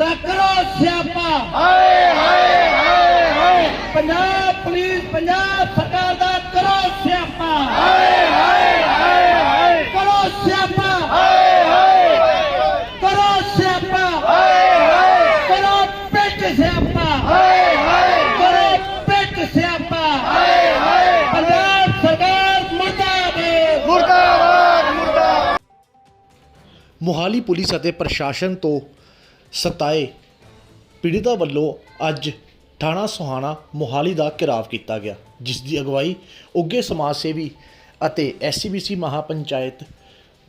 ਤਾਂ ਕਰੋ ਸਿਆਪਾ ਹਾਏ ਹਾਏ ਹਾਏ ਹਾਏ ਪੰਜਾਬ ਪੁਲਿਸ ਪੰਜਾਬ ਸਰਕਾਰ ਦਾ ਕਰੋ ਸਿਆਪਾ ਹਾਏ ਹਾਏ ਹਾਏ ਹਾਏ ਕਰੋ ਸਿਆਪਾ ਹਾਏ ਹਾਏ ਕਰੋ ਸਿਆਪਾ ਹਾਏ ਹਾਏ ਕਰੋ ਪਿੱਟ ਸਿਆਪਾ ਹਾਏ ਹਾਏ ਕਰੋ ਪਿੱਟ ਸਿਆਪਾ ਹਾਏ ਹਾਏ ਪੰਜਾਬ ਸਰਕਾਰ ਮੁਰਦਾਬਾਦ ਮੁਰਦਾਬਾਦ ਮੁਰਦਾਬਾਦ ਮੋਹਾਲੀ ਪੁਲਿਸ ਅਤੇ ਪ੍ਰਸ਼ਾਸਨ ਤੋਂ ਸਤਾਏ। ਪੀੜਿਤਾ ਵੱਲੋਂ ਅੱਜ ਥਾਣਾ ਸੋਹਾਣਾ ਮੋਹਾਲੀ ਦਾ ਘਿਰਾਵ ਕੀਤਾ ਗਿਆ ਜਿਸ ਦੀ ਅਗਵਾਈ ਉੱਗੇ ਸਮਾਜ ਸੇਵੀ ਅਤੇ ਐਸਸੀਬੀਸੀ ਮਹਾਪੰਚਾਇਤ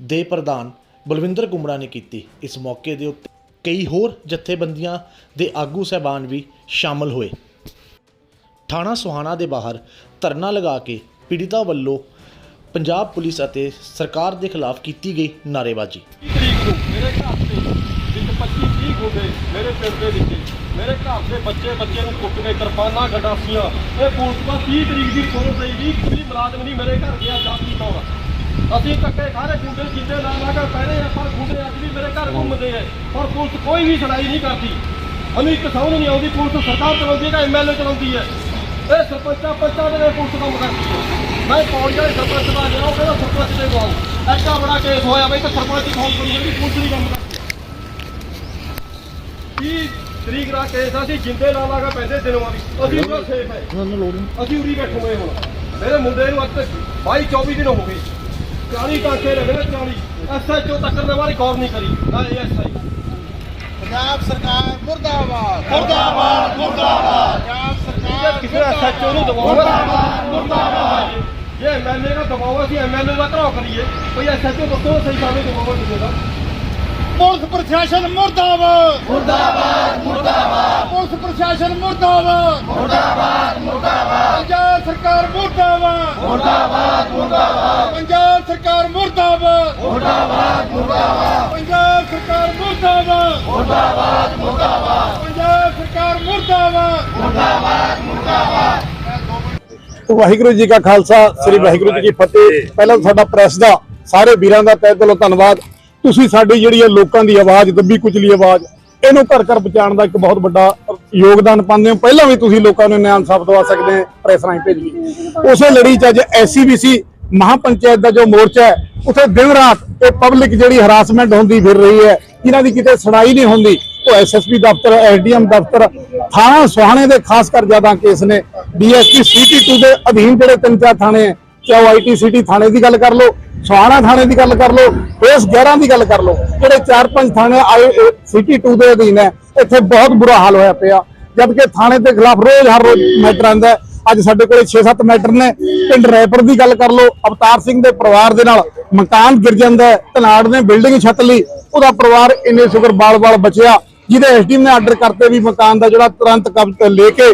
ਦੇ ਪ੍ਰਧਾਨ ਬਲਵਿੰਦਰ ਕੁਮੜਾ ਨੇ ਕੀਤੀ। ਇਸ ਮੌਕੇ ਦੇ ਉੱਤੇ ਕਈ ਹੋਰ ਜਥੇਬੰਦੀਆਂ ਦੇ ਆਗੂ ਸਹਿਬਾਨ ਵੀ ਸ਼ਾਮਲ ਹੋਏ। ਥਾਣਾ ਸੋਹਾਣਾ ਦੇ ਬਾਹਰ ਧਰਨਾ ਲਗਾ ਕੇ ਪੀੜਿਤਾ ਵੱਲੋਂ ਪੰਜਾਬ ਪੁਲਿਸ ਅਤੇ ਸਰਕਾਰ ਦੇ ਖਿਲਾਫ ਕੀਤੀ ਗਈ ਨਾਅਰੇਬਾਜ਼ੀ ਤਰੀਕ ਨੂੰ ਮੇਰੇ ਘਰ ਤੇ ਵਿੱਚ 25 30 ਗੁੰਡੇ ਮੇਰੇ ਪਿੰਡ ਦੇ ਵਿੱਚ, ਮੇਰੇ ਘਰ ਦੇ ਬੱਚੇ ਬੱਚੇ ਨੂੰ ਕੁੱਟ ਕੇ ਕਿਰਪਾਨਾਂ ਗਡਾਸੀਆਂ ਇਹ ਪੁਲਿਸ ਦਾ 30 ਤਰੀਕ ਦੀ ਫੋਨ ਪਈ ਵੀ ਕੋਈ ਮੁਲਾਜ਼ਮ ਨਹੀਂ ਮੇਰੇ ਘਰ ਗਿਆ ਜਾਤੀ ਤੌਰ ਅਸੀਂ ਧੱਕੇ ਖਾਰੇ ਗੁੰਡੇ ਜਿੰਦੇ ਲਾ ਲਾ ਕੇ ਪਹਿਰੇ ਆ, ਪਰ ਗੁੰਡੇ ਅੱਜ ਵੀ ਮੇਰੇ ਘਰ ਘੁੰਮਦੇ ਆ। ਪਰ ਪੁਲਿਸ ਕੋਈ ਵੀ ਸੁਣਾਈ ਨਹੀਂ ਕਰਦੀ। ਸਾਨੂੰ ਇੱਕ ਸਮਝ ਨਹੀਂ ਆਉਂਦੀ, ਪੁਲਿਸ ਸਰਕਾਰ ਚਲਾਉਂਦੀ ਹੈ ਕਿ ਐਮਐਲਏ ਚਲਾਉਂਦੀ ਹੈ? ਇਹ ਸਰਪੰਚਾਂ ਪੰਚਾਂ ਦੇ ਨਾਲ ਪੁਲਿਸ ਕੰਮ ਕਰਦੀ ਹੈ। ਮੈਂ ਪੌੜੀਆਂ ਦੇ ਸਰਪੰਚ ਦਾ ਗਿਆ, ਉਹ ਕਹਿੰਦਾ ਸਰਪੰਚ ਦੇ ਗਵਾਓ ਐਡਾ ਬੜਾ ਕੇਸ ਹੋਇਆ ਬਈ, ਤਾਂ ਸਰਪੰਚ ਦੀ ਫੋਨ ਕਰੀ ਜਾਂਦੀ ਪੁਲਿਸ ਨਹੀਂ ਕੰਮ ਕਰਦੀ 30 ਤਰੀਕ ਦਾ ਕੇਸ ਆ, ਅਸੀਂ ਜਿੰਦੇ ਲਾ ਲਾਗਾ ਪੈਂਦੇ ਦਿਨੋਂ ਵੀ ਅਸੀਂ ਪੂਰਾ ਸੇਫ ਹੈ। ਅਸੀਂ ਉਰੀ ਬੈਠੇ ਹੋਏ ਹੁਣ ਮੇਰੇ ਮੁੰਡੇ ਨੂੰ ਅੱਜ ਤੱਕ 22 24 ਦਿਨ ਹੋ ਗਏ। 40 ਟਾਂਕੇ ਲੱਗੇ ਨੇ 40 ਐਸਐਚਓ ਤੱਕ ਨੇ ਵਾਰੀ ਗੌਰ ਨਹੀਂ ਕਰੀ। ਨਾ ਐਸਆਈ ਪੰਜਾਬ ਸਰਕਾਰ ਮੁਰਦਾਬਾਦ। ਮੁਰਦਾਬਾਦ ਮੁਰਦਾਬਾਦ। ਪੰਜਾਬ ਸਰਕਾਰ ਕਿਸੇ ਐਸਐਚਓ ਨੂੰ ਦਬਾਓ ਮੁਰਦਾਬਾਦ ਮੁਰਦਾਬਾਦ। ਜੇ ਐਮਐਲਏ ਦਾ ਦਬਾਓ ਅਸੀਂ ਐਮਐਲਏ ਦਾ ਘਰਾਓ ਕਰੀਏ। ਕੋਈ ਐਸਐਚਓ ਦੱਸੋ ਸਹੀ ਸਾਹਮਣੇ ਦਬਾਓ ਕਿਸੇ ਦਾ। ਪੁਲਿਸ ਪ੍ਰਸ਼ਾਸਨ ਮੁਰਦਾਬਾਦ। ਮੁਰਦਾਬਾਦ ਮੁਰਦਾਬਾਦ। ਪੁਲਿਸ ਪ੍ਰਸ਼ਾਸਨ ਮੁਰਦਾਬਾਦ। ਮੁਰਦਾਬਾਦ ਮੁਰਦਾਬਾਦ। ਪੰਜਾਬ ਸਰਕਾਰ ਮੁਰਦਾਬਾਦ। ਮੁਰਦਾਬਾਦ ਮੁਰਦਾਬਾਦ। ਪੰਜਾਬ ਸਰਕਾਰ ਮੁਰਦਾਬਾਦ। ਮੁਰਦਾਬਾਦ ਮੁਰਦਾਬਾਦ। ਪੰਜਾਬ ਸਰਕਾਰ ਮੁਰਦਾਬਾਦ। ਮੁਰਦਾਬਾਦ ਮੁਰਦਾਬਾਦ। ਪੰਜਾਬ ਸਰਕਾਰ ਮੁਰਦਾਬਾਦ। ਵਾਹਿਗੁਰੂ ਜੀ ਕਾ ਖਾਲਸਾ ਸ੍ਰੀ ਵਾਹਿਗੁਰੂ ਜੀ ਕੀ ਫਤਿਹ। ਪਹਿਲਾਂ ਸਾਡਾ ਪ੍ਰੈਸ ਦਾ ਸਾਰੇ ਵੀਰਾਂ ਦਾ ਤਹਿ ਦਿਲੋਂ ਧੰਨਵਾਦ। ਤੁਸੀਂ ਸਾਡੀ ਜਿਹੜੀ ਹੈ ਲੋਕਾਂ ਦੀ ਆਵਾਜ਼, ਦੱਬੀ ਕੁਚਲੀ ਆਵਾਜ਼, ਇਹਨੂੰ ਘਰ ਘਰ ਪਹੁੰਚਾਉਣ ਦਾ ਇੱਕ ਬਹੁਤ ਵੱਡਾ ਯੋਗਦਾਨ ਪਾਉਂਦੇ ਹੋ। ਪਹਿਲਾਂ ਵੀ ਤੁਸੀਂ ਲੋਕਾਂ ਨੂੰ ਨਿਆਂ ਇਨਸਾਫ ਦਵਾ ਸਕਦੇ ਹੋ, ਪ੍ਰੈਸ ਰਾਹੀਂ ਭੇਜ ਕੇ। ਉਸੇ ਲੜੀ 'ਚ ਅੱਜ ਐਸਸੀਬੀਸੀ ਮਹਾਪੰਚਾਇਤ ਦਾ ਜੋ ਮੋਰਚਾ ਹੈ, ਉੱਥੇ ਦਿਨ ਰਾਤ ਇਹ ਪਬਲਿਕ ਜਿਹੜੀ ਹਰਾਸਮੈਂਟ ਹੁੰਦੀ ਫਿਰ ਰਹੀ ਹੈ। ਇਹਨਾਂ ਦੀ ਕਿਤੇ ਸੁਣਾਈ ਨਹੀਂ ਹੁੰਦੀ, ਉਹ ਐਸਐਸਪੀ ਦਫ਼ਤਰ, ਐਸਡੀਐਮ ਦਫ਼ਤਰ, ਥਾਣਾ ਸੁਹਾਣੇ ਦੇ ਖਾਸ ਕਰ ਜ਼ਿਆਦਾ ਕੇਸ ਨੇ। ਡੀਐਸਪੀ ਸੀਟੀ 2 ਦੇ ਅਧੀਨ ਜਿਹੜੇ ਤਿੰਨ ਚਾਰ ਥਾਣੇ ਹੈ, ਚਾਹੇ ਆਈਟੀ ਸਿਟੀ ਥਾਣੇ ਦੀ ਗੱਲ ਕਰ ਲਓ ਸੁਹਾਣਾ ਥਾਣੇ ਦੀ ਗੱਲ ਕਰ ਲਓ ਫੇਸ 11 ਦੀ ਗੱਲ ਕਰ ਲਓ, ਜਿਹੜੇ ਚਾਰ ਪੰਜ ਥਾਣੇ ਆਏ ਸਿਟੀ 2 ਦੇ ਅਧੀਨ ਹੈ, ਇੱਥੇ ਬਹੁਤ ਬੁਰਾ ਹਾਲ ਹੋਇਆ ਪਿਆ। ਜਦ ਕਿ ਥਾਣੇ ਦੇ ਖਿਲਾਫ ਰੋਜ਼ ਹਰ ਰੋਜ਼ ਮੈਟਰ ਆਉਂਦਾ ਅੱਜ ਸਾਡੇ ਕੋਲੇ 6-7 ਮੈਟਰ ਨੇ। ਪਿੰਡ ਰੈਪਰ ਦੀ ਗੱਲ ਕਰ ਲਓ, ਅਵਤਾਰ ਸਿੰਘ ਦੇ ਪਰਿਵਾਰ ਦੇ ਨਾਲ ਮਕਾਨ ਗਿਰ ਜਾਂਦਾ ਹੈ, ਧਨਾੜ ਨੇ ਬਿਲਡਿੰਗ ਛੱਤ ਲਈ, ਉਹਦਾ ਪਰਿਵਾਰ ਇੰਨੇ ਸ਼ੁਕਰ ਬਾਲ-ਬਾਲ ਬਚਿਆ। ਜਿਹਦੇ ਐਸਡੀਐਮ ਨੇ ਆਰਡਰ ਕਰਤੇ ਵੀ ਮਕਾਨ ਦਾ ਜਿਹੜਾ ਤੁਰੰਤ ਕਬਜ਼ਾ ਲੈ ਕੇ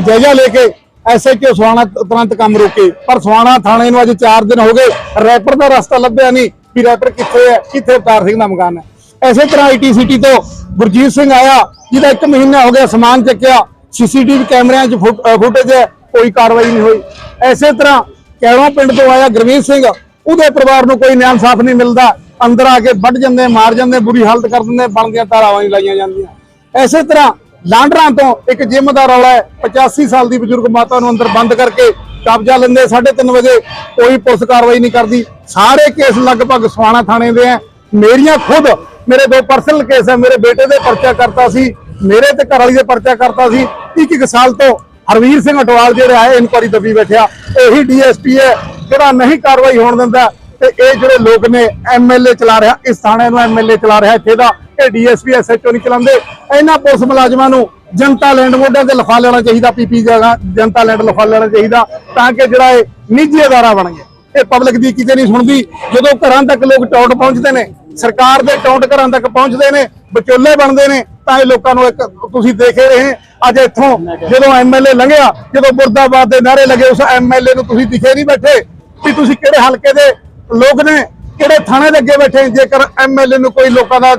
ਜਾਇਜ਼ਾ ਲੈ ਕੇ ਐਸਐਚਓ ਸਵਾਣਾ ਤੁਰੰਤ ਕੰਮ ਰੋਕੇ। ਪਰ ਸਵਾਣਾ ਥਾਣੇ ਨੂੰ ਅੱਜ 4 ਦਿਨ ਹੋ ਗਏ। ਰੈਪਰ ਦਾ ਰਸਤਾ ਲੱਭਿਆ ਨਹੀਂ ਵੀ ਰੈਪਰ ਕਿੱਥੇ ਹੈ, ਕਿੱਥੇ ਅਵਤਾਰ ਸਿੰਘ ਦਾ ਮਕਾਨ ਹੈ। ਐਸੇ ਤਰ੍ਹਾਂ ਆਈਟੀ ਸਿਟੀ ਤੋਂ ਗੁਰਜੀਤ ਸਿੰਘ ਆਇਆ, ਜਿਹਦਾ 1 ਮਹੀਨਾ ਹੋ ਗਿਆ ਸਮਾਨ ਚੱਕਿਆ। ਸੀਸੀਟੀਵੀ ਕੈਮਰਿਆਂ 'ਚ ਫੁਟੇਜ ਹੈ, ਕੋਈ ਕਾਰਵਾਈ ਨਹੀਂ ਹੋਈ। ਐਸੇ ਤਰ੍ਹਾਂ ਕੈਰੋਂ ਪਿੰਡ ਤੋਂ ਆਇਆ ਗੁਰਮੀਤ ਸਿੰਘ। ਉਹਦੇ ਪਰਿਵਾਰ ਨੂੰ ਕੋਈ ਨਿਆਂ ਇਨਸਾਫ ਨਹੀਂ ਮਿਲਦਾ। ਅੰਦਰ ਆ ਕੇ ਵੱਢ ਜਾਂਦੇ, ਮਾਰ ਜਾਂਦੇ, ਬੁਰੀ ਹਾਲਤ ਕਰ ਦਿੰਦੇ, ਬਣਦੀਆਂ ਧਾਰਾਵਾਂ ਹੀ ਲਾਈਆਂ ਜਾਂਦੀਆਂ। ਐਸੇ ਤਰ੍ਹਾਂ ਲਾਂਡਰਾਂ ਤੋਂ ਇੱਕ ਜਿਮ ਦਾ ਰੌਲਾ ਹੈ। 85 ਸਾਲ ਦੀ ਬਜ਼ੁਰਗ ਮਾਤਾ ਨੂੰ ਅੰਦਰ ਬੰਦ ਕਰਕੇ ਕਬਜ਼ਾ ਲੈਂਦੇ 3:30 ਵਜੇ ਕੋਈ ਪੁਲਿਸ ਕਾਰਵਾਈ ਨਹੀਂ ਕਰਦੀ। ਸਾਰੇ ਕੇਸ ਲਗਭਗ ਸਵਾਣਾ ਥਾਣੇ ਦੇ ਆ। ਮੇਰੀਆਂ ਖੁਦ, ਮੇਰੇ ਦੋ ਪਰਸਨਲ ਕੇਸ ਹੈ ਮੇਰੇ ਬੇਟੇ ਦੇ ਪਰਚਾ ਕਰਤਾ ਸੀ। ਮੇਰੇ ਤੇ ਘਰ ਵਾਲੀ ਦੇ ਪਰਚਾ ਕਰਤਾ ਸੀ। ਇੱਕ ਇੱਕ ਸਾਲ ਤੋਂ ਹਰਵੀਰ ਸਿੰਘ ਅਟਵਾਲ ਜਿਹੜੇ ਆਏ, ਇਨਕੁਆਰੀ ਦੱਬੀ ਬੈਠਿਆ। ਇਹੀ ਡੀਐਸਪੀ ਹੈ, ਜਿਹੜਾ ਨਹੀਂ ਕਾਰਵਾਈ ਹੋਣ ਦਿੰਦਾ। ਤੇ ਇਹ ਜਿਹੜੇ ਲੋਕ ਨੇ ਐਮਐਲਏ ਚਲਾ ਰਿਹਾ। ਇਸ ਥਾਣੇ ਨੂੰ ਐਮਐਲਏ ਚਲਾ ਰਿਹਾ। ਇੱਥੇ ਦਾ ਇਹ ਡੀਐਸਪੀ ਐਸਐਚਓ ਨਹੀਂ ਚਲਾਉਂਦੇ। ਇਹਨਾਂ ਪੁਲਿਸ ਮੁਲਾਜ਼ਮਾਂ ਨੂੰ ਜਨਤਾ ਲੈਂਡ ਮੋਢਿਆਂ ਤੇ ਲਿਖਾ ਲੈਣਾ ਚਾਹੀਦਾ ਪੀਪੀ ਜਗ੍ਹਾ ਜਨਤਾ ਲੈਂਡ ਲਿਖਾ ਲੈਣਾ ਚਾਹੀਦਾ ਤਾਂ ਕਿ ਜਿਹੜਾ ਇਹ ਨਿੱਜੀ ਅਦਾਰਾ ਬਣ ਗਿਆ। ਇਹ ਪਬਲਿਕ ਦੀ ਕਿਤੇ ਨਹੀਂ ਸੁਣਦੀ। ਜਦੋਂ ਘਰਾਂ ਤੱਕ ਲੋਕ ਟੌਟ ਪਹੁੰਚਦੇ ਨੇ, ਸਰਕਾਰ ਦੇ ਟੌਟ ਘਰਾਂ ਤੱਕ ਪਹੁੰਚਦੇ ਨੇ, ਵਿਚੋਲੇ ਬਣਦੇ ਨੇ, ਤਾਂ ਇਹ ਲੋਕਾਂ ਨੂੰ ਇੱਕ ਤੁਸੀਂ ਦੇਖ ਰਹੇ ਅੱਜ ਇੱਥੋਂ ਜਦੋਂ ਐਮਐਲਏ ਲੰਘਿਆ, ਜਦੋਂ ਮੁਰਦਾਬਾਦ ਦੇ ਨਾਰੇ ਲੱਗੇ, ਉਸ ਐਮਐਲਏ ਨੂੰ ਤੁਸੀਂ ਦਿਖੇ ਨਹੀਂ ਬੈਠੇ ਵੀ ਤੁਸੀਂ ਕਿਹੜੇ ਹਲਕੇ ਦੇ ਲੋਕ ਨੇ। ਕਿਹੜੇ ਥਾਣੇ ਦੇ ਅੱਗੇ ਬੈਠੇ ਜੇਕਰ ਐਮਐਲਏ ਨੂੰ ਕੋਈ ਲੋਕਾਂ ਦਾ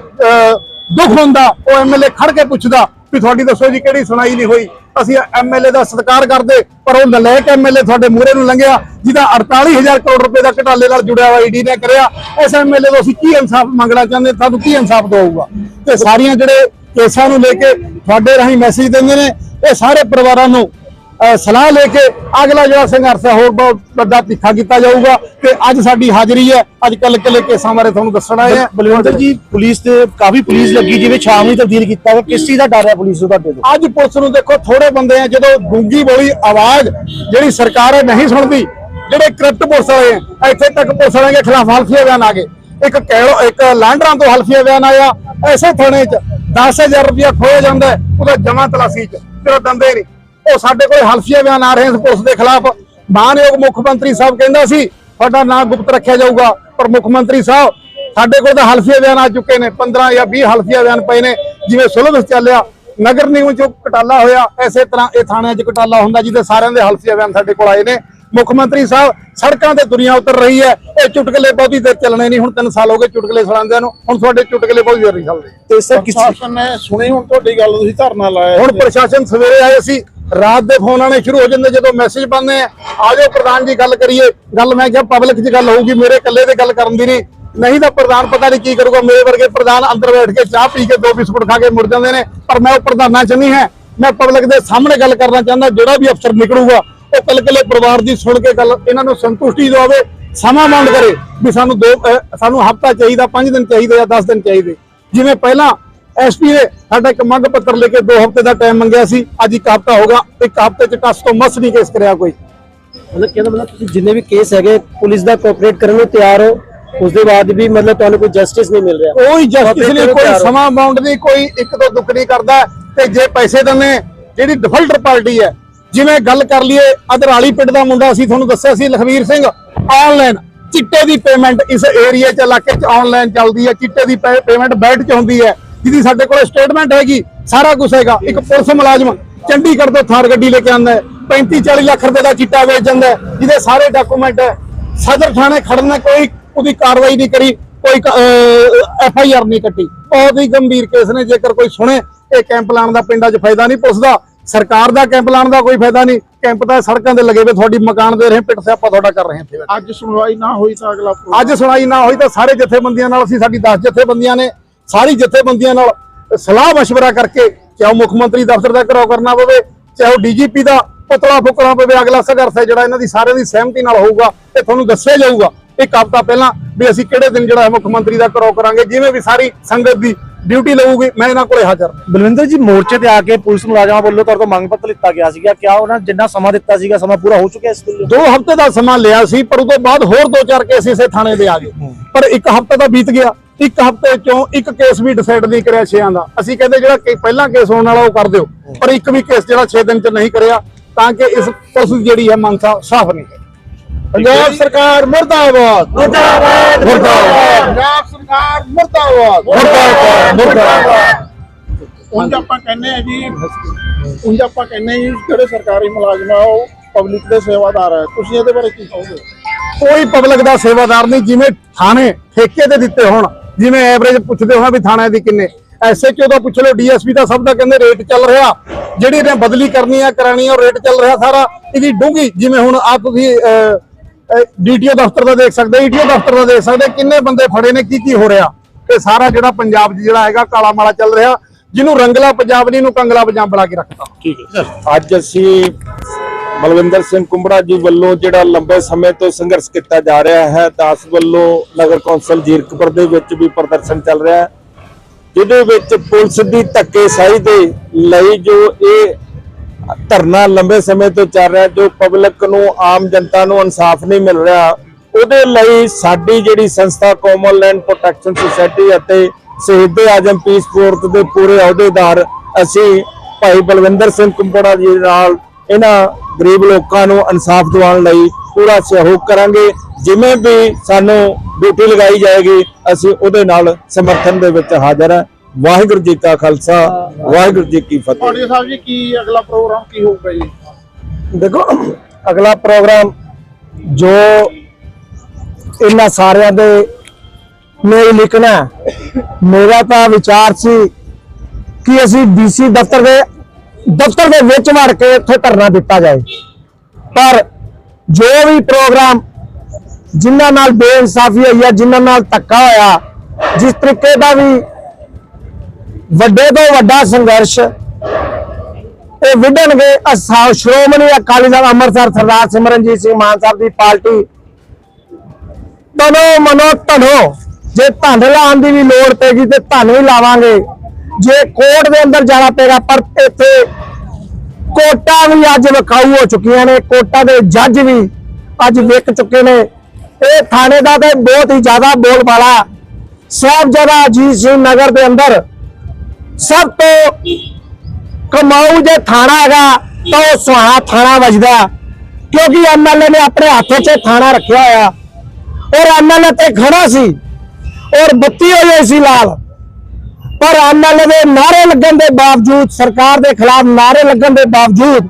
ਦੁੱਖ ਹੁੰਦਾ, ਉਹ ਐਮਐਲਏ ਖੜ ਕੇ ਪੁੱਛਦਾ ਵੀ ਤੁਹਾਡੀ ਦੱਸੋ ਜੀ ਕਿਹੜੀ ਸੁਣਾਈ ਨਹੀਂ ਹੋਈ। ਅਸੀਂ ਐਮਐਲਏ ਦਾ ਸਤਿਕਾਰ ਕਰਦੇ, ਪਰ ਉਹ ਨਲਾਇਕ ਐਮਐਲਏ ਤੁਹਾਡੇ ਮੂਹਰੇ ਨੂੰ ਲੰਘਿਆ, ਜਿਹਦਾ 48000 ਕਰੋੜ ਰੁਪਏ ਦਾ ਘਟਾਲੇ ਨਾਲ ਜੁੜਿਆ ਹੋਇਆ ਈਡੀ ਨੇ ਕਰਿਆ। ਇਸ ਐਮਐਲਏ ਤੋਂ ਅਸੀਂ ਕੀ ਇਨਸਾਫ ਮੰਗਣਾ ਚਾਹੁੰਦੇ? ਤੁਹਾਨੂੰ ਕੀ ਇਨਸਾਫ ਦਵਾਊਗਾ ਤੇ ਸਾਰੀਆਂ ਜਿਹੜੇ ਕੇਸਾਂ ਨੂੰ ਲੈ ਕੇ ਤੁਹਾਡੇ ਰਾਹੀਂ ਮੈਸੇਜ ਦਿੰਦੇ ਨੇ, ਇਹ ਸਾਰੇ ਪਰਿਵਾਰਾਂ ਨੂੰ ਸਲਾਹ ਲੈ ਕੇ ਅਗਲਾ ਜਿਹੜਾ ਸੰਘਰਸ਼ ਹੈ ਹੋਰ ਬਹੁਤ ਵੱਡਾ ਤਿੱਖਾ ਕੀਤਾ ਜਾਊਗਾ ਤੇ ਅੱਜ ਸਾਡੀ ਹਾਜ਼ਰੀ ਹੈ। ਅੱਜ ਕੱਲ ਕੱਲੇ ਕੇਸਾਂ ਬਾਰੇ ਤੁਹਾਨੂੰ ਦੱਸਣ ਆ ਬਲਵਿੰਦਰ ਜੀ ਪੁਲਿਸ ਤੇ ਕਾਫੀ ਪੁਲਿਸ ਲੱਗੀ ਜਿਵੇਂ ਸ਼ਾਮ ਨੂੰ ਤਬਦੀਲ ਕੀਤਾ ਵਾ ਕਿਸ ਚੀਜ਼ ਦਾ ਡਰ ਹੈ ਪੁਲਿਸ ਨੂੰ ਤੁਹਾਡੇ ਤੋਂ? ਅੱਜ ਪੁਲਿਸ ਨੂੰ ਦੇਖੋ ਥੋੜੇ ਬੰਦੇ ਆ ਜਦੋਂ ਗੂੰਗੀ ਬੋਲੀ ਆਵਾਜ਼ ਜਿਹੜੀ ਸਰਕਾਰ ਹੈ ਨਹੀਂ ਸੁਣਦੀ ਜਿਹੜੇ ਕਰਪਟ ਪੁਲਿਸ ਵਾਲੇ ਆ ਇੱਥੇ ਤੱਕ ਪੁਲਿਸ ਵਾਲਿਆਂ ਦੇ ਖਿਲਾਫ ਹਲਫੀਆ ਬਿਆਨ ਆ ਗਏ। ਇੱਕ ਕਹਿਲੋ ਇੱਕ ਲਾਂਡਰਾਂ ਤੋਂ ਹਲਫੀਆ ਬਿਆਨ ਆਇਆ ਐਸੇ ਥਾਣੇ 'ਚ 10000 ਰੁਪਇਆ ਖੋਇਆ ਜਾਂਦਾ ਹੈ, ਉਹਦਾ ਜਮਾ ਤਲਾਸੀ 'ਚ ਉਹ ਦੰਦੇ ਨਹੀਂ। ਉਹ ਸਾਡੇ ਕੋਲ ਹਲਫੀਆ ਬਿਆਨ ਆ ਰਹੇ ਨੇ ਪੁਲਿਸ ਦੇ ਖਿਲਾਫ। ਮਾਨਯੋਗ ਮੁੱਖ ਮੰਤਰੀ ਸਾਹਿਬ ਕਹਿੰਦਾ ਸੀ ਤੁਹਾਡਾ ਨਾਂ ਗੁਪਤ ਰੱਖਿਆ ਜਾਊਗਾ। ਪਰ ਮੁੱਖ ਮੰਤਰੀ ਸਾਹਿਬ ਸਾਡੇ ਕੋਲ ਤਾਂ ਹਲਫੀਆ ਬਿਆਨ ਆ ਚੁੱਕੇ ਨੇ 15 ਜਾਂ 20 ਹਲਫੀਆ ਬਿਆਨ ਪਏ ਨੇ ਜਿਵੇਂ ਸੁਲਭ ਚੱਲਿਆ ਨਗਰ ਨਿਗਮ ਚੋਂ ਕਟਾਲਾ ਹੋਇਆ ਐਸੇ ਤਰ੍ਹਾਂ ਇਹ ਥਾਣਿਆਂ 'ਚ ਕਟਾਲਾ ਹੁੰਦਾ ਜਿਹਦੇ ਸਾਰਿਆਂ ਦੇ ਹਲਫੀਆ ਬਿਆਨ ਸਾਡੇ ਕੋਲ ਆਏ ਨੇ। ਮੁੱਖ ਮੰਤਰੀ ਸਾਹਿਬ ਸੜਕਾਂ ਤੇ ਦੁਨੀਆ ਉਤਰ ਰਹੀ ਹੈ ਇਹ ਚੁਟਕਲੇ ਬਹੁਤੀ ਦੇਰ ਚੱਲਣੇ ਨਹੀਂ ਹੁਣ 3 ਸਾਲ ਹੋ ਗਏ ਚੁਟਕਲੇ ਸੁਣਾਉਂਦਿਆਂ ਨੂੰ ਹੁਣ ਤੁਹਾਡੇ ਚੁਟਕਲੇ ਬਹੁਤ ਦੇਰ ਨਹੀਂ ਚੱਲਦੇ। ਤੇ ਸਰ ਕਿਸ ਪ੍ਰਸ਼ਾਸਨ ਨੇ ਸੁਣੀ ਹੁਣ ਤੁਹਾਡੀ ਗੱਲ ਤੁਸੀਂ ਧਰਨਾ ਲਾਇਆ ਹੁਣ ਪ੍ਰਸ਼ਾਸਨ ਸਵੇਰੇ ਆਏ ਸੀ ਰਾਤ ਦੇ ਫੋਨ ਆਣੇ ਸ਼ੁਰੂ ਹੋ ਜਾਂਦੇ, ਜਦੋਂ ਮੈਸੇਜ ਪਾਉਂਦੇ ਆ ਆਜੋ ਪ੍ਰਧਾਨ ਜੀ ਗੱਲ ਕਰੀਏ। ਗੱਲ ਮੈਂ ਕਿਹਾ ਪਬਲਿਕ 'ਚ ਗੱਲ ਹੋਊਗੀ, ਮੇਰੇ ਇਕੱਲੇ ਦੇ ਗੱਲ ਕਰਨ ਦੀ ਨਹੀਂ। ਨਹੀਂ ਤਾਂ ਪ੍ਰਧਾਨ ਪਤਾ ਨਹੀਂ ਕੀ ਕਰੂਗਾ, ਮੇਰੇ ਵਰਗੇ ਪ੍ਰਧਾਨ ਅੰਦਰ ਬੈਠ ਕੇ ਚਾਹ ਪੀ ਕੇ ਦੋ ਬਿਸਕੁਟ ਖਾ ਕੇ ਮੁੜ ਜਾਂਦੇ ਨੇ, ਪਰ ਮੈਂ ਉਹ ਪ੍ਰਧਾਨਾਂ 'ਚ ਨਹੀਂ ਹੈ। ਮੈਂ ਪਬਲਿਕ ਦੇ ਸਾਹਮਣੇ ਗੱਲ ਕਰਨਾ ਚਾਹੁੰਦਾ, ਜਿਹੜਾ ਵੀ ਅਫਸਰ ਨਿਕਲੂਗਾ, ਉਹ ਕੱਲ ਕੱਲੇ ਪਰਿਵਾਰ ਦੀ ਸੁਣ ਕੇ ਗੱਲ, ਇਹਨਾਂ ਨੂੰ ਸੰਤੁਸ਼ਟੀ ਦਿਵਾਵੇ, ਸਮਾਂ ਮੰਡ ਕਰੇ ਵੀ ਸਾਨੂੰ ਦੋ ਸਾਨੂੰ ਹਫਤਾ ਚਾਹੀਦਾ 5 ਦਿਨ ਚਾਹੀਦੇ ਜਾਂ 10 ਦਿਨ ਚਾਹੀਦੇ। ਜਿਵੇਂ ਪਹਿਲਾਂ ਐਸਪੀ ਨੇ ਸਾਡਾ ਇੱਕ ਮੰਗ ਪੱਤਰ ਲੈ ਕੇ 2 ਹਫ਼ਤੇ ਦਾ ਟਾਈਮ ਮੰਗਿਆ ਸੀ। ਅੱਜ ਇੱਕ ਹਫ਼ਤਾ ਹੋ ਗਿਆ ਇੱਕ ਹਫ਼ਤੇ ਚ ਟਸ ਤੋਂ ਮਸ ਨਹੀਂ ਕੇਸ ਕਰਿਆ ਕੋਈ। ਮਤਲਬ ਕਹਿੰਦਾ ਮਤਲਬ ਤੁਸੀਂ ਜਿੰਨੇ ਵੀ ਕੇਸ ਹੈਗੇ ਪੁਲਿਸ ਦਾ ਕੋਆਪਰੇਟ ਕਰਨ ਨੂੰ ਤਿਆਰ ਹੋ ਉਸ ਦੇ ਬਾਅਦ ਵੀ ਮਤਲਬ ਤੁਹਾਨੂੰ ਕੋਈ ਜਸਟਿਸ ਨਹੀਂ ਮਿਲ ਰਿਹਾ। ਕੋਈ ਜਸਟਿਸ ਨਹੀਂ ਕੋਈ। ਸਮਾਂ ਬਾਉਂਡ ਨਹੀਂ ਕੋਈ ਇੱਕ ਤੋਂ ਦੁੱਖ ਨਹੀਂ ਕਰਦਾ। ਤੇ ਜੇ ਪੈਸੇ ਦਿੰਨੇ ਜਿਹੜੀ ਡਿਫਾਲਟਰ ਪਾਰਟੀ ਹੈ ਜਿਵੇਂ ਗੱਲ ਕਰ ਲਈਏ ਅਧਰਾਲੀ ਪਿੰਡ ਦਾ ਮੁੰਡਾ ਸੀ ਤੁਹਾਨੂੰ ਦੱਸਿਆ ਸੀ ਲਖਵੀਰ ਸਿੰਘ ਆਨਲਾਈਨ ਚਿੱਟੇ ਦੀ ਪੇਮੈਂਟ ਇਸ ਏਰੀਆ ਚ ਇਲਾਕੇ ਚ ਆਨਲਾਈਨ ਚੱਲਦੀ ਹੈ ਚਿੱਟੇ ਦੀ ਪੇਮੈਂਟ ਬੈਟ ਚ ਹੁੰਦੀ ਹੈ। ਜਿਹਦੀ ਸਾਡੇ ਕੋਲ ਸਟੇਟਮੈਂਟ ਹੈਗੀ ਸਾਰਾ ਕੁਝ ਹੈਗਾ। ਇੱਕ ਪੁਲਿਸ ਮੁਲਾਜ਼ਮ ਚੰਡੀਗੜ੍ਹ ਤੋਂ ਥਾਰ ਗੱਡੀ ਲੈ ਕੇ ਆਂਦਾ ਹੈ 35 40 ਲੱਖ ਰੁਪਏ ਦਾ ਚਿੱਟਾ ਵੇਚ ਜਾਂਦਾ ਹੈ ਜਿਹਦੇ ਸਾਰੇ ਡਾਕੂਮੈਂਟ ਹੈ। ਸਦਰ ਥਾਣੇ ਖੜਨ ਨੇ ਕੋਈ ਉਹਦੀ ਕਾਰਵਾਈ ਨਹੀਂ ਕਰੀ ਕੋਈ ਐਫ ਆਈ ਆਰ ਨਹੀਂ ਕੱਟੀ। ਬਹੁਤ ਹੀ ਗੰਭੀਰ ਕੇਸ ਨੇ ਜੇਕਰ ਕੋਈ ਸੁਣੇ ਇਹ ਕੈਂਪ ਲਾਉਣ ਦਾ ਪਿੰਡਾਂ 'ਚ ਫਾਇਦਾ ਨਹੀਂ ਪੁੱਛਦਾ। ਸਰਕਾਰ ਦਾ ਕੈਂਪ ਲਾਉਣ ਦਾ ਕੋਈ ਫਾਇਦਾ ਨਹੀਂ। ਕੈਂਪ ਤਾਂ ਸੜਕਾਂ ਤੇ ਲੱਗੇ ਵੇ ਤੁਹਾਡੀ ਮਕਾਨ ਦੇ ਰਹੇ ਪਿੱਟ ਸਿਆਪਾ ਤੁਹਾਡਾ ਕਰ ਰਹੇ ਹਾਂ ਇੱਥੇ। ਅੱਜ ਸੁਣਵਾਈ ਨਾ ਹੋਈ ਤਾਂ ਅਗਲਾ ਅੱਜ ਸੁਣਾਈ ਨਾ ਹੋਈ ਤਾਂ ਸਾਰੇ ਜਥੇਬੰਦੀਆਂ ਨਾਲ ਅਸੀਂ ਸਾਡੀ 10 ਜਥੇਬੰਦੀਆਂ ਨੇ ਸਾਰੀ ਜਥੇਬੰਦੀਆਂ ਨਾਲ ਸਲਾਹ مشورہ ਕਰਕੇ ਚਾਹੇ ਉਹ ਮੁੱਖ ਮੰਤਰੀ ਦਫ਼ਤਰ ਦਾ ਘਰਾਓ ਕਰਨਾ ਪਵੇ ਚਾਹੇ ਉਹ ਡੀਜੀਪੀ ਦਾ ਪੁਤਲਾ ਫੁਕਣਾ ਪਵੇ ਅਗਲਾ ਸੰਘਰਸ਼ ਹੈ ਜਿਹੜਾ ਇਹਨਾਂ ਦੀ ਸਾਰਿਆਂ ਦੀ ਸਹਿਮਤੀ ਨਾਲ ਹੋਊਗਾ ਇਹ ਤੁਹਾਨੂੰ ਦੱਸਿਆ ਜਾਊਗਾ ਇੱਕ ਹਫ਼ਤਾ ਪਹਿਲਾਂ ਵੀ ਅਸੀਂ ਕਿਹੜੇ ਦਿਨ ਜਿਹੜਾ ਹੈ ਮੁੱਖ ਮੰਤਰੀ ਦਾ ਘਰਾਓ ਕਰਾਂਗੇ ਜਿਵੇਂ ਵੀ ਸਾਰੀ ਸੰਗਤ ਦੀ ਡਿਊਟੀ ਲਊਗੀ ਮੈਂ ਇਹਨਾਂ ਕੋਲੇ ਹਾਜ਼ਰ ਬਲਵਿੰਦਰ ਜੀ ਮੋਰਚੇ ਤੇ ਆ ਕੇ ਪੁਲਿਸ ਮੁਲਾਜ਼ਮਾਂ ਵੱਲੋਂ ਤੁਹਾਡੇ ਤੋਂ ਮੰਗ ਪੱਤਰ ਲਿੱਤਾ ਗਿਆ ਸੀਗਾ ਕਿਆ ਉਹਨਾਂ ਜਿੰਨਾ ਸਮਾਂ ਦਿੱਤਾ ਸੀਗਾ ਸਮਾਂ ਪੂਰਾ ਹੋ ਚੁੱਕਿਆ ਇਸ ਵੇਲੇ ਦੋ ਹਫ਼ਤੇ ਦਾ ਸਮਾਂ ਲਿਆ ਸੀ ਪਰ ਉਦੋਂ ਬਾਅਦ ਹੋਰ ਦੋ ਚਾਰ ਕੇਸ ਇਸੇ ਥਾਣੇ ਦੇ ਆ ਗਏ ਪਰ ਇੱਕ ਹਫ਼ਤਾ ਤਾਂ ਬੀਤ ਗਿਆ ਇੱਕ ਹਫ਼ਤੇ ਚੋਂ ਇੱਕ ਕੇਸ ਵੀ ਡਿਸਾਈਡ ਨਹੀਂ ਕਰਿਆ ਛੇਆਂ ਦਾ। ਅਸੀਂ ਕਹਿੰਦੇ ਜਿਹੜਾ ਕਿ ਪਹਿਲਾਂ ਕੇਸ ਹੋਣ ਵਾਲਾ ਉਹ ਕਰ ਦਿਓ ਪਰ ਇੱਕ ਵੀ ਕੇਸ ਜਿਹੜਾ 6 ਦਿਨ ਚ ਨਹੀਂ ਕਰਿਆ ਤਾਂ ਕਿ ਇਸ ਪੁਲਿਸ ਦੀ ਜਿਹੜੀ ਹੈ ਮਨਸਾ ਸਾਫ਼ ਨਹੀਂ ਹੈ ਪੰਜਾਬ ਸਰਕਾਰ ਮੁਰਦਾਬਾਦ। ਮੁਰਦਾਬਾਦ ਮੁਰਦਾਬਾਦ। ਪੰਜਾਬ ਸਰਕਾਰ ਮੁਰਦਾਬਾਦ। ਮੁਰਦਾਬਾਦ ਮੁਰਦਾਬਾਦ। ਉਂਝ ਆਪਾਂ ਕਹਿੰਦੇ ਆ ਜੀ ਉਂਝ ਆਪਾਂ ਕਹਿੰਦੇ ਆ ਜੀ ਜਿਹੜੇ ਸਰਕਾਰੀ ਮੁਲਾਜ਼ਮ ਆ ਉਹ ਪਬਲਿਕ ਦੇ ਸੇਵਾਦਾਰ ਹੈ ਤੁਸੀਂ ਇਹਦੇ ਬਾਰੇ ਕੀ ਕਹੋਗੇ? ਕੋਈ ਪਬਲਿਕ ਦਾ ਸੇਵਾਦਾਰ ਨਹੀਂ ਜਿਵੇਂ ਥਾਣੇ ਠੇਕੇ ਤੇ ਦਿੱਤੇ ਹੋਣ ਜਿਵੇਂ ਐਵਰੇਜ ਪੁੱਛਦੇ ਹੋਣਾ ਵੀ ਥਾਣੇ ਦੀ ਕਿੰਨੇ ਐਸਐਚਓ ਦਾ ਪੁੱਛ ਲਓ ਡੀਐਸਪੀ ਦਾ ਸਭ ਦਾ ਕਹਿੰਦੇ ਰੇਟ ਚੱਲ ਰਿਹਾ। ਜਿਹੜੀ ਨੇ ਬਦਲੀ ਕਰਨੀ ਆ ਕਰਾਣੀ ਆ ਉਹ ਰੇਟ ਚੱਲ ਰਿਹਾ ਸਾਰਾ। ਇਹਦੀ ਡੂੰਗੀ ਜਿਵੇਂ ਹੁਣ ਆ ਤੁਸੀਂ ਡੀਟੀਓ ਦਫ਼ਤਰ ਦਾ ਦੇਖ ਸਕਦੇ ਈਟੀਓ ਦਫ਼ਤਰ ਦਾ ਦੇਖ ਸਕਦੇ ਕਿੰਨੇ ਬੰਦੇ ਫੜੇ ਨੇ ਕੀ ਕੀ ਹੋ ਰਿਹਾ। ਇਹ ਸਾਰਾ ਜਿਹੜਾ ਪੰਜਾਬ 'ਚ ਜਿਹੜਾ ਹੈਗਾ ਕਾਲਾ ਮਾਲਾ ਚੱਲ ਰਿਹਾ ਜਿਹਨੂੰ ਰੰਗਲਾ ਪੰਜਾਬ ਨਹੀਂ ਇਹਨੂੰ ਕੰਗਲਾ ਪੰਜਾਬ ਬਣਾ ਕੇ ਰੱਖਤਾ। ਠੀਕ ਹੈ। ਸਰ ਅੱਜ ਅਸੀਂ ਬਲਵਿੰਦਰ ਸਿੰਘ ਕੁੰਬੜਾ ਜੀ ਵੱਲੋਂ ਜਿਹੜਾ ਲੰਬੇ ਸਮੇਂ ਤੋਂ ਸੰਘਰਸ਼ ਕੀਤਾ ਜਾ ਰਿਹਾ ਹੈ, ਦਾਸ ਵੱਲੋਂ ਨਗਰ ਕੌਂਸਲ ਜੀਰਕਪੁਰ ਦੇ ਵਿੱਚ ਵੀ ਪ੍ਰਦਰਸ਼ਨ ਚੱਲ ਰਿਹਾ ਹੈ, ਜਿਹਦੇ ਵਿੱਚ ਪੁਲਿਸ ਦੀ ਧੱਕੇਸ਼ਾਹੀ ਦੇ ਲਈ ਜੋ ਇਹ ਧਰਨਾ ਲੰਬੇ ਸਮੇਂ ਤੋਂ ਚੱਲ ਰਿਹਾ, ਜੋ ਪਬਲਿਕ ਨੂੰ, ਆਮ ਜਨਤਾ ਨੂੰ ਇਨਸਾਫ ਨਹੀਂ ਮਿਲ ਰਿਹਾ, ਉਹਦੇ ਲਈ ਸਾਡੀ ਜਿਹੜੀ ਸੰਸਥਾ ਕਾਮਨ ਲੈਂਡ ਪ੍ਰੋਟੈਕਸ਼ਨ ਸੁਸਾਇਟੀ ਅਤੇ ਸ਼ਹੀਦ ਆਜਮ ਪੀਸ ਫੋਰਸ ਦੇ ਪੂਰੇ ਅਹੁਦੇਦਾਰ ਅਸੀਂ ਭਾਈ ਬਲਵਿੰਦਰ ਸਿੰਘ ਕੁੰਬੜਾ ਜੀ ਨਾਲ ਇਹਨਾਂ ਗਰੀਬ ਲੋਕਾਂ ਨੂੰ ਇਨਸਾਫ ਦਿਵਾਉਣ ਲਈ ਪੂਰਾ ਸਹਿਯੋਗ ਕਰਾਂਗੇ। ਜਿਵੇਂ ਵੀ ਸਾਨੂੰ ਡਿਊਟੀ ਲਗਾਈ ਜਾਏਗੀ ਅਸੀਂ ਉਹਦੇ ਨਾਲ ਸਮਰਥਨ ਦੇ ਵਿੱਚ ਹਾਜ਼ਰ ਹਾਂ। ਵਾਹਿਗੁਰੂ ਜੀ ਕਾ ਖਾਲਸਾ ਵਾਹਿਗੁਰੂ ਜੀ ਕੀ ਫਤਿਹ। ਤੁਹਾਡੇ ਸਾਹਿਬ ਜੀ ਕੀ ਅਗਲਾ ਪ੍ਰੋਗਰਾਮ ਕੀ ਹੋਊਗਾ ਜੀ? ਦੇਖੋ ਅਗਲਾ ਪ੍ਰੋਗਰਾਮ ਜੋ ਇਹਨਾਂ ਸਾਰਿਆਂ ਦੇ ਮੇਲ ਲਿਖਣਾ। ਮੇਰਾ ਤਾਂ ਵਿਚਾਰ ਸੀ ਕਿ ਅਸੀਂ ਡੀਸੀ ਦਫ਼ਤਰ ਦੇ ਦਫ਼ਤਰ ਦੇ ਵਿੱਚ ਵੜ ਕੇ ਉੱਥੇ ਧਰਨਾ ਦਿੱਤਾ ਜਾਏ। ਪਰ ਜੋ ਵੀ ਪ੍ਰੋਗਰਾਮ ਜਿਨ੍ਹਾਂ ਨਾਲ ਬੇਇਨਸਾਫੀ ਹੋਈ ਹੈ ਜਿਨ੍ਹਾਂ ਨਾਲ ਧੱਕਾ ਹੋਇਆ, ਜਿਸ ਤਰੀਕੇ ਦਾ ਵੀ ਵੱਡੇ ਤੋਂ ਵੱਡਾ ਸੰਘਰਸ਼, ਇਹ ਵਿੱਢਣਗੇ ਅਸਾ, ਸ਼੍ਰੋਮਣੀ ਅਕਾਲੀ ਦਲ ਅੰਮ੍ਰਿਤਸਰ ਸਰਦਾਰ ਸਿਮਰਨਜੀਤ ਸਿੰਘ ਮਾਨ ਸਾਹਿਬ ਦੀ ਪਾਰਟੀ। ਤਨੋ ਮਨੋ ਧਨੋ, ਜੇ ਧੰਨ ਲਾਉਣ ਦੀ ਵੀ ਲੋੜ ਪੈਗੀ ਤੇ ਧੰਨ ਵੀ ਲਾਵਾਂਗੇ। ਜੇ ਕੋਰਟ ਦੇ ਅੰਦਰ ਜਾਣਾ ਪਏਗਾ, ਪਰ ਇੱਥੇ ਕੋਟਾਂ ਵੀ ਅੱਜ ਵਿਖਾਊ ਹੋ ਚੁੱਕੀਆਂ ਨੇ ਕੋਟਾਂ ਦੇ ਜੱਜ ਵੀ ਅੱਜ ਵਿਕ ਚੁੱਕੇ ਨੇ। ਇਹ ਥਾਣੇ ਦਾ ਤੇ ਬਹੁਤ ਹੀ ਜ਼ਿਆਦਾ ਬੋਲ ਵਾਲਾ ਸਾਹਿਬਜ਼ਾਦਾ ਅਜੀਤ ਸਿੰਘ ਨਗਰ ਦੇ ਅੰਦਰ ਸਭ ਤੋਂ ਕਮਾਊ ਜੇ ਥਾਣਾ ਹੈਗਾ, ਤਾਂ ਉਹ ਸੁਹਾਣਾ ਥਾਣਾ ਵੱਜਦਾ। ਕਿਉਂਕਿ ਐਮਐਲਏ ਨੇ ਆਪਣੇ ਹੱਥ 'ਚ ਇਹ ਥਾਣਾ ਰੱਖਿਆ ਹੋਇਆ। ਔਰ ਐਮਐਲਏ ਤੇ ਖੜਾ ਸੀ। ਔਰ ਬੱਤੀ ਹੋ ਗਈ ਸੀ ਲਾਲ। ਪਰ ਐਮਐਲਏ ਦੇ ਨਾਰੇ ਲੱਗਣ ਦੇ ਬਾਵਜੂਦ, ਸਰਕਾਰ ਦੇ ਖਿਲਾਫ ਨਾਰੇ ਲੱਗਣ ਦੇ ਬਾਵਜੂਦ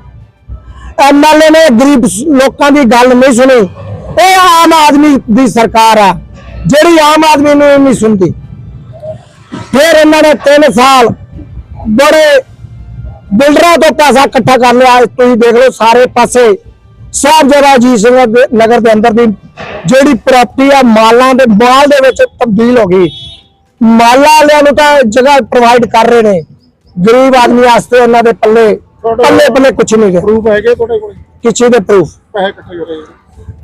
ਐਮਐਲਏ ਨੇ ਗਰੀਬ ਲੋਕਾਂ ਦੀ ਗੱਲ ਨਹੀਂ ਸੁਣੀ। ਇਹ ਆਮ ਆਦਮੀ ਦੀ ਸਰਕਾਰ ਆ ਜਿਹੜੀ ਆਮ ਆਦਮੀ ਨੂੰ ਨਹੀਂ ਸੁਣਦੀ। ਫਿਰ ਇਹਨਾਂ ਨੇ 3 ਸਾਲ ਬੜੇ ਬਿਲਡਰਾਂ ਤੋਂ ਪੈਸਾ ਇਕੱਠਾ ਕਰ ਲਿਆ। ਤੁਸੀਂ ਦੇਖ ਲਓ ਸਾਰੇ ਪਾਸੇ ਸਾਹਿਬਜ਼ਾਦਾ ਅਜੀਤ ਸਿੰਘ ਨਗਰ ਦੇ ਅੰਦਰ ਦੀ ਜਿਹੜੀ ਪ੍ਰਾਪਰਟੀ ਆ, ਮਾਲਾਂ ਦੇ ਮਾਲ ਦੇ ਵਿੱਚ ਤਬਦੀਲ ਹੋ ਗਈ। ਮਾਲਾ ਵਾਲਿਆਂ ਨੂੰ ਤਾਂ ਜਗ੍ਹਾ ਪ੍ਰੋਵਾਈਡ ਕਰ ਰਹੇ ਨੇ। ਗਰੀਬ ਆਦਮੀ ਵਾਸਤੇ ਉਹਨਾਂ ਦੇ ਪੱਲੇ ਪੱਲੇ ਪੱਲੇ ਕੁਝ ਨਹੀਂ ਗੇ। ਪ੍ਰੂਫ ਹੈਗੇ ਤੁਹਾਡੇ ਕੋਲ? ਕਿਸੇ ਦੇ ਪ੍ਰੂਫ ਪੈਸੇ ਇਕੱਠੇ ਕਰੇ।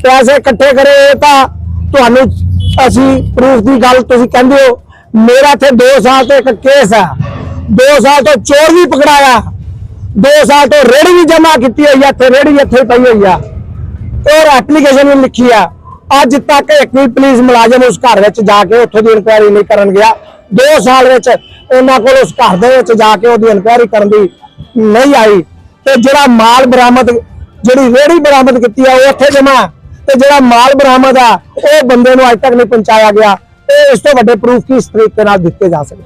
ਪੈਸੇ ਇਕੱਠੇ ਕਰੇ ਤਾਂ ਤੁਹਾਨੂੰ ਅਸੀਂ ਪ੍ਰੂਫ ਦੀ ਗੱਲ ਤੁਸੀਂ ਕਹਿੰਦੇ ਹੋ। ਮੇਰਾ ਇੱਥੇ 2 ਸਾਲ ਤੋਂ ਇੱਕ ਕੇਸ ਆ। 2 ਸਾਲ ਤੋਂ ਚੋਰ ਵੀ ਪਕੜਾਇਆ। 2 ਸਾਲ ਤੋਂ ਰੇੜੀ ਵੀ ਜਮ੍ਹਾਂ ਕੀਤੀ ਹੋਈ ਆ ਤੇ ਰੇੜੀ ਇੱਥੇ ਪਈ ਹੋਈ ਆ। ਔਰ ਐਪਲੀਕੇਸ਼ਨ ਵੀ ਲਿਖੀ ਆ। ਅੱਜ ਤੱਕ ਇੱਕ ਵੀ ਪੁਲਿਸ ਮੁਲਾਜ਼ਮ ਉਸ ਘਰ ਵਿੱਚ ਜਾ ਕੇ ਉੱਥੋਂ ਦੀ ਇਨਕੁਆਇਰੀ ਨਹੀਂ ਕਰਨ ਗਿਆ 2 ਸਾਲ ਵਿੱਚ ਉਹਨਾਂ ਕੋਲ ਉਸ ਘਰ ਦੇ ਵਿੱਚ ਜਾ ਕੇ ਉਹਦੀ ਇਨਕੁਆਇਰੀ ਕਰਨ ਦੀ ਨਹੀਂ ਆਈ ਤੇ ਜਿਹੜਾ ਮਾਲ ਬਰਾਮਦ ਜਿਹੜੀ ਰੇੜੀ ਬਰਾਮਦ ਕੀਤੀ ਆ ਉਹ ਉੱਥੇ ਜਮਾ ਤੇ ਜਿਹੜਾ ਮਾਲ ਬਰਾਮਦ ਆ ਉਹ ਬੰਦੇ ਨੂੰ ਅੱਜ ਤੱਕ ਨਹੀਂ ਪਹੁੰਚਾਇਆ ਗਿਆ ਇਹ ਇਸ ਤੋਂ ਵੱਡੇ ਪ੍ਰੂਫ ਕਿਸ ਤਰੀਕੇ ਨਾਲ ਦਿੱਤੇ ਜਾ ਸਕਦੇ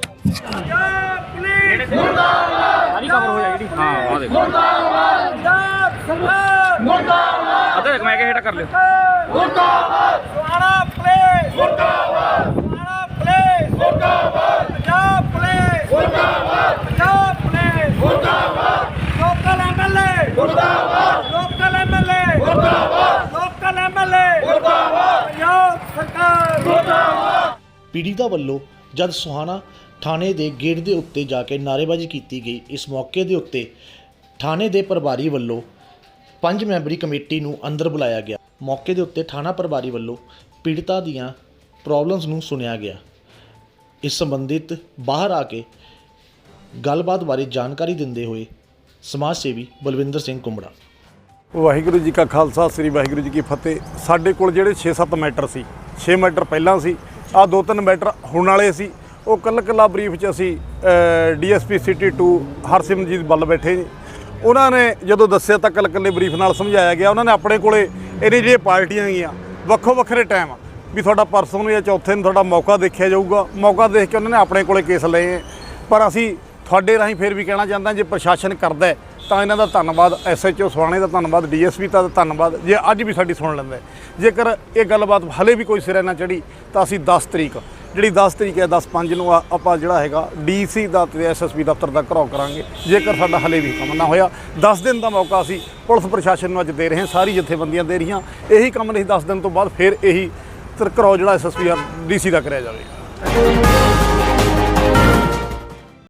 ਅੱਧਾ ਇੱਕ ਮੈਂ ਕਿਹਾ ਹੇਠਾਂ ਕਰ ਲਿਓ। ਸੁਹਾਣਾ ਪਲੇਸ ਮੁਰਦਾਬਾਦ! ਸੁਹਾਣਾ ਪਲੇਸ ਮੁਰਦਾਬਾਦ! ਪੰਜਾਬ ਪਲੇਸ ਮੁਰਦਾਬਾਦ! ਪੰਜਾਬ ਪਲੇਸ ਮੁਰਦਾਬਾਦ! ਲੋਕਲ ਐਮਐਲਏ ਮੁਰਦਾਬਾਦ! ਲੋਕਲ ਐਮਐਲਏ ਮੁਰਦਾਬਾਦ! ਲੋਕਲ ਐਮਐਲਏ ਮੁਰਦਾਬਾਦ! ਪੰਜਾਬ ਸਰਕਾਰ! ਮੁਰਦਾਬਾਦ! ਪੀੜਿਤਾ ਵੱਲੋਂ ਜਦ ਸੁਹਾਣਾ ਥਾਣੇ ਦੇ ਗੇਟ ਦੇ ਉੱਤੇ ਜਾ ਕੇ ਨਾਅਰੇਬਾਜ਼ੀ ਕੀਤੀ ਗਈ ਇਸ ਮੌਕੇ ਦੇ ਉੱਤੇ ਥਾਣੇ ਦੇ ਪ੍ਰਭਾਰੀ ਵੱਲੋਂ ਪੰਜ ਮੈਂਬਰੀ ਕਮੇਟੀ ਨੂੰ ਅੰਦਰ ਬੁਲਾਇਆ ਗਿਆ। ਮੌਕੇ ਦੇ ਉੱਤੇ ਥਾਣਾ ਪ੍ਰਭਾਰੀ ਵੱਲੋਂ ਪੀੜਿਤਾ ਦੀਆਂ ਪ੍ਰੋਬਲਮਸ ਨੂੰ ਸੁਣਿਆ ਗਿਆ। ਇਸ ਸੰਬੰਧਿਤ ਬਾਹਰ ਆ ਕੇ ਗੱਲਬਾਤ ਬਾਰੇ ਜਾਣਕਾਰੀ ਦਿੰਦੇ ਹੋਏ ਸਮਾਜ ਸੇਵੀ ਬਲਵਿੰਦਰ ਸਿੰਘ ਕੁੰਬੜਾ। ਵਾਹਿਗੁਰੂ ਜੀ ਕਾ ਖਾਲਸਾ, ਸ੍ਰੀ ਵਾਹਿਗੁਰੂ ਜੀ ਕੀ ਫਤਿਹ। ਸਾਡੇ ਕੋਲ ਜਿਹੜੇ 6-7 ਮੈਟਰ ਸੀ 6 ਮੈਟਰ ਪਹਿਲਾਂ ਸੀ ਆ ਦੋ ਤਿੰਨ ਮੈਟਰ ਹੁਣ ਵਾਲੇ ਸੀ। ਉਹ ਕੱਲ ਕੱਲਾ ਬਰੀਫ ਚ ਅਸੀਂ ਡੀਐਸਪੀ ਸਿਟੀ 2 ਹਰਸਿਮਰਜੀਤ ਬੱਲ ਬੈਠੇ ਉਹਨਾਂ ਨੇ ਜਦੋਂ ਦੱਸਿਆ ਤਾਂ ਕੱਲ ਕੱਲੇ ਬਰੀਫ ਨਾਲ ਸਮਝਾਇਆ ਗਿਆ, ਉਹਨਾਂ ਨੇ ਆਪਣੇ ਕੋਲੇ ਇਹਨੇ ਜਿਹੜੀਆਂ ਪਾਰਟੀਆਂ ਗਈਆਂ ਵੱਖੋ ਵੱਖਰੇ ਟਾਈਮ ਵੀ ਤੁਹਾਡਾ ਪਰਸੋਂ ਨੂੰ ਜਾਂ ਚੌਥੇ ਨੂੰ ਤੁਹਾਡਾ ਮੌਕਾ ਦੇਖਿਆ ਜਾਊਗਾ, ਮੌਕਾ ਦੇਖ ਕੇ ਉਹਨਾਂ ਨੇ ਆਪਣੇ ਕੋਲੇ ਕੇਸ ਲਏ ਪਰ ਅਸੀਂ ਤੁਹਾਡੇ ਰਾਹੀਂ ਫਿਰ ਵੀ ਕਹਿਣਾ ਚਾਹੁੰਦਾ ਜੇ ਪ੍ਰਸ਼ਾਸਨ ਕਰਦਾ ਤਾਂ ਇਹਨਾਂ ਦਾ ਧੰਨਵਾਦ ਐਸਐਚਓ ਸਵਾਣੇ ਦਾ ਧੰਨਵਾਦ ਡੀਐਸਪੀ ਦਾ ਧੰਨਵਾਦ, ਜੇ ਅੱਜ ਵੀ ਸਾਡੀ ਸੁਣ ਲੈਂਦਾ ਜੇਕਰ ਇਹ ਗੱਲਬਾਤ ਹਲੇ ਵੀ ਕੋਈ ਸਿਰੇ ਨਾ ਚੜੀ ਤਾਂ ਅਸੀਂ 10 ਤਰੀਕ ਜਿਹੜੀ 10 ਤਰੀਕ ਹੈ 10 5 ਨੂੰ ਆ- ਆਪਾਂ ਜਿਹੜਾ ਹੈਗਾ ਡੀਸੀ ਦਾ ਤੇ ਐਸਐਸਪੀ ਦਫ਼ਤਰ ਦਾ ਘਰਾਓ ਕਰਾਂਗੇ। ਜੇਕਰ ਸਾਡਾ ਹਲੇ ਵੀ ਕੰਮ ਨਾ ਹੋਇਆ 10 ਦਿਨ ਦਾ ਮੌਕਾ ਅਸੀਂ ਪੁਲਿਸ ਪ੍ਰਸ਼ਾਸਨ ਨੂੰ ਅੱਜ ਦੇ ਰਹੇ ਹਾਂ, ਸਾਰੀ ਜਥੇਬੰਦੀਆਂ ਦੇ ਰਹੀਆਂ। ਇਹੀ ਕੰਮ ਨਹੀਂ 10 ਦਿਨ ਤੋਂ ਬਾਅਦ ਫਿਰ ਇਹੀ ਘਰਾਓ ਜਿਹੜਾ ਐਸਐਸਪੀ ਡੀਸੀ ਦਾ ਕਰਿਆ ਜਾਵੇ